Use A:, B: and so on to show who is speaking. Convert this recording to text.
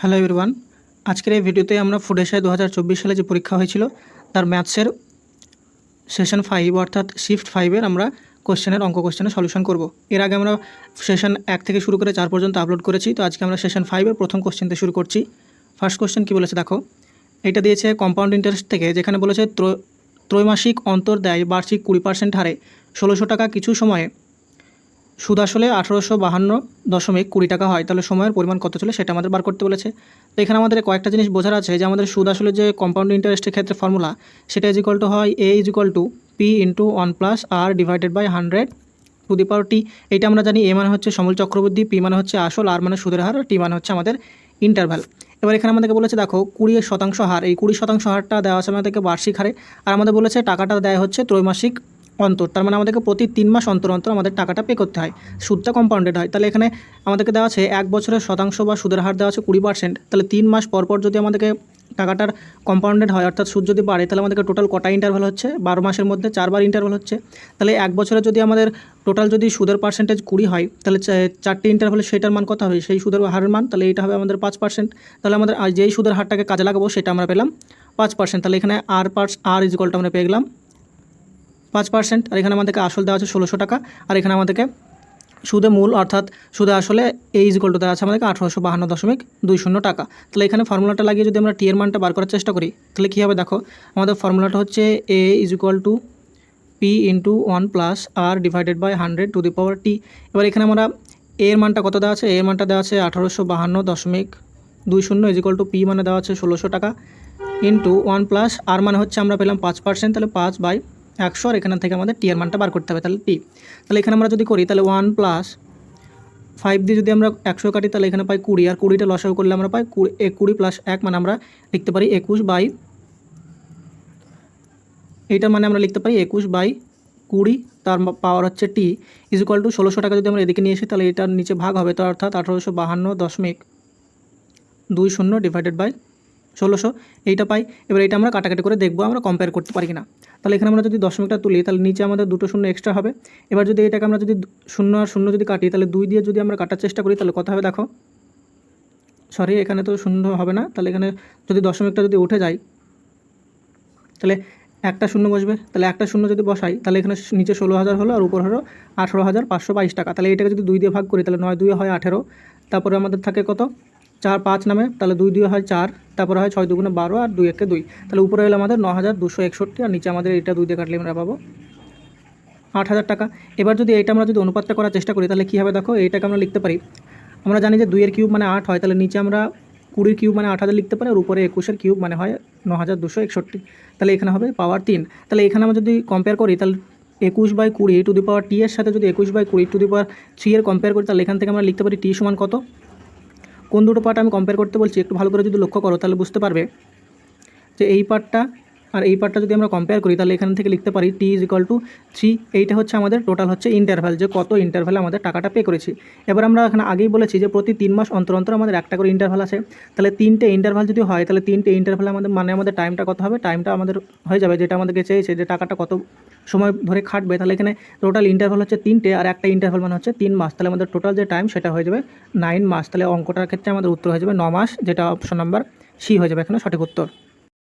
A: Hello everyone, আজকের এই ভিডিওতে আমরা ফুড এশিয়া দু সালে যে পরীক্ষা হয়েছিল, তার ম্যাথসের সেশন ফাইভ অর্থাৎ শিফট ফাইভের আমরা কোশ্চেনের অঙ্ক কোশ্চেনের সলিউশন করব। এর আগে আমরা সেশন এক থেকে শুরু করে চার পর্যন্ত আপলোড করেছি, তো আজকে আমরা সেশন ফাইভের প্রথম কোশ্চেন থেকে শুরু করছি। ফার্স্ট কোশ্চেন কী বলেছে দেখো? এটা দিয়েছে কম্পাউন্ড ইন্টারেস্ট থেকে, যেখানে বলেছে ত্রৈ- ত্রৈমাসিক অন্তর দেয় বার্ষিক কুড়ি পার্সেন্ট হারে। ষোলোশো টাকা কিছু সময়ে সুদ আসলে আঠারোশো বাহান্ন দশমিক কুড়ি টাকা হয়, তাহলে সময়ের পরিমাণ কত ছিল সেটা আমাদের বার করতে বলেছে। তো এখানে আমাদের কয়েকটা জিনিস বোঝার আছে যে আমাদের সুদ আসলে যে কম্পাউন্ড ইন্টারেস্টের ক্ষেত্রে ফর্মুলা সেটা ইজ ইকুয়াল টু হয় A is equal to P into one plus R divided by hundred to the power T এইটা আমরা জানি এ মানে হচ্ছে সমল চক্রবর্তী পি মানে হচ্ছে আসল আর মানে সুদের হার টি মানে হচ্ছে আমাদের ইন্টারভ্যাল এবার এখানে আমাদেরকে বলেছে, দেখো, কুড়ি শতাংশ হার, এই কুড়ি শতাংশ হারটা দেওয়া আছে আমাদেরকে বার্ষিক হারে, আর আমাদের বলেছে টাকাটা দেয় হচ্ছে ত্রৈমাসিক অন্তর, তার মানে আমাদেরকে প্রতি তিন মাস অন্তর অন্তর আমাদের টাকাটা পে করতে হয়। সুদটা কম্পাউন্ডেড হয়। তাহলে এখানে আমাদেরকে দেওয়া আছে এক বছরের শতাংশ বা সুদের হার দেওয়া আছে কুড়ি পার্সেন্ট তাহলে তিন মাস পর পর যদি আমাদেরকে টাকাটার কম্পাউন্ডেড হয়, অর্থাৎ সুদ যদি বাড়ে, তাহলে আমাদেরকে টোটাল কটা ইন্টারভ্যাল হচ্ছে? বারো মাসের মধ্যে চারবার ইন্টারভ্যাল হচ্ছে। তাহলে এক বছরে যদি আমাদের টোটাল যদি সুদের পার্সেন্টেজ কুড়ি হয়, তাহলে চারটে ইন্টারভ্যালে সেটার মান কত হবে? সেই সুদের হারের মান, তাহলে এটা হবে আমাদের পাঁচ পার্সেন্ট তাহলে আমাদের যেই সুদের হারটাকে কাজে লাগাবো, সেটা আমরা পেলাম পাঁচ পার্সেন্ট তাহলে এখানে আর পার্স আর ইজকলটা আমরা পেয়ে গেলাম পাঁচ পার্সেন্ট আর এখানে আমাদেরকে আসল দেওয়া আছে ষোলোশো টাকা, আর এখানে আমাদেরকে সুদে মূল, অর্থাৎ সুদে আসলে এই ইজগল টু দেওয়া আছে আমাদেরকে আঠারোশো বাহান্ন দশমিক দুই শূন্য টাকা। তাহলে এখানে ফর্মুলাটা লাগিয়ে যদি আমরা টি এর মানটা বার করার চেষ্টা করি, তাহলে কী হবে দেখো, আমাদের ফর্মুলাটা হচ্ছে A is equal to P into one plus R divided by hundred to the power T এবার এখানে আমরা এ এর মানটা কত দেওয়া আছে? এ এর মানটা দেওয়া আছে আঠারোশো বাহান্ন দশমিক দুই শূন্য ইজ ইকুয়াল টু পি মানে দেওয়া আছে ষোলোশো টাকা। ইন্টু ওয়ান প্লাস আর মানে হচ্ছে আমরা পেলাম পাঁচ পার্সেন্ট তাহলে পাঁচ বাই একশো আর এখান থেকে আমাদের টি এর মানটা বার করতে হবে, তাহলে টি তাহলে এখানে আমরা যদি করি, তাহলে ওয়ান প্লাস ফাইভ দিয়ে যদি আমরা একশো কাটি, তাহলে এখানে পাই কুড়ি। আর কুড়িটা লসাগু করলে আমরা পাই কুড়ি কুড়ি প্লাস এক মানে আমরা লিখতে পারি একুশ বাই এইটার মানে আমরা লিখতে পারি একুশ বাই কুড়ি, তার পাওয়ার হচ্ছে টি ইজ ইকুয়াল টু ষোলোশো টাকা যদি আমরা এদিকে নিয়ে এসি তাহলে এটার নিচে ভাগ হবে, তো অর্থাৎ আঠারোশো বাহান্ন দশমিক দুই শূন্য ডিভাইডেড বাই ষোলোশো, এইটা পাই। এবার এটা আমরা কাটাকাটি করে দেখব আমরা কম্পেয়ার করতে পারি কিনা। তাহলে এখানে আমরা যদি দশমিকটা তুলি, তাহলে নিচে আমাদের দুটো শূন্য এক্সট্রা হবে। এবার যদি এটাকে আমরা যদি শূন্য আর শূন্য যদি কাটি, তাহলে দুই দিয়ে যদি আমরা কাটার চেষ্টা করি, তাহলে কথা হবে দেখো? সরি এখানে তো শূন্য হবে না। তাহলে এখানে যদি দশমিকটা যদি উঠে যায়, তাহলে একটা শূন্য বসবে। তাহলে একটা শূন্য যদি বসাই, তাহলে এখানে নিচে ষোলো হাজার হলো আর উপর হলো আঠেরো হাজার পাঁচশো বাইশ টাকা। তাহলে এটাকে যদি দুই দিয়ে ভাগ করি, তাহলে নয়, দুই হয় আঠেরো। তারপরে আমাদের থাকে কত? চার পাঁচ নামে, তাহলে দুই দুই হয় চার, তারপরে হয় ছয় দুগুণে বারো আর দুই একে দুই। তাহলে উপরে হলো আমাদের ন হাজার দুশো একষট্টি আর নিচে আমাদের এটা দুই দিয়ে কাটলে আমরা পাবো আট হাজার টাকা। এবার যদি এটা আমরা যদি অনুপাতটা করার চেষ্টা করি, তাহলে কী হবে দেখো, এইটাকে আমরা লিখতে পারি। আমরা জানি যে দুইয়ের কিউব মানে আট হয়, তাহলে নিচে আমরা কুড়ির কিউব মানে আট হাজার লিখতে পারি আর উপরে একুশের কিউব মানে হয় ন হাজার দুশো একষট্টি। তাহলে এখানে হবে পাওয়ার তিন। তাহলে এখানে আমরা যদি কম্পেয়ার করি, তাহলে একুশ বাই কুড়ি টু দি পাওয়ার টি এর সাথে যদি একুশ বাই কুড়ি টু দি পাওয়ার থ্রি এর কম্পেয়ার করি, তাহলে এখান থেকে আমরা লিখতে পারি টি সমান কত? কোন দুটো পার্ট আমি কম্পেয়ার করতে বলছি, একটু ভালো করে যদি লক্ষ্য করো, তাহলে বুঝতে পারবে যে এই পার্টটা আর এই পার্টটা যদি আমরা কম্পেয়ার করি, তাহলে এখান থেকে লিখতে পারি T is equal to three এইটা হচ্ছে আমাদের টোটাল হচ্ছে ইন্টারভ্যাল যে কত ইন্টারভ্যালে আমাদের টাকাটা পে করেছি। এবার আমরা এখানে আগেই বলেছি যে প্রতি তিন মাস অন্তর অন্তর আমাদের একটা করে ইন্টারভ্যাল আছে। তাহলে তিনটে ইন্টারভ্যাল যদি হয়, তাহলে তিনটে ইন্টারভ্যাল আমাদের মানে আমাদের টাইমটা কত হবে? টাইমটা আমাদের হয়ে যাবে, যেটা আমাদেরকে চেয়েছে যে টাকাটা কত সময় ধরে খাটবে। তাহলে এখানে টোটাল ইন্টারভ্যাল হচ্ছে তিনটে আর একটা ইন্টারভ্যাল মানে হচ্ছে তিন মাস। তাহলে আমাদের টোটাল যে টাইম সেটা হয়ে যাবে নাইন মাস। তাহলে অঙ্কটার ক্ষেত্রে আমাদের উত্তর হয়ে যাবে ন মাস, যেটা অপশন নাম্বার সি হয়ে যাবে এখানে সঠিক উত্তর।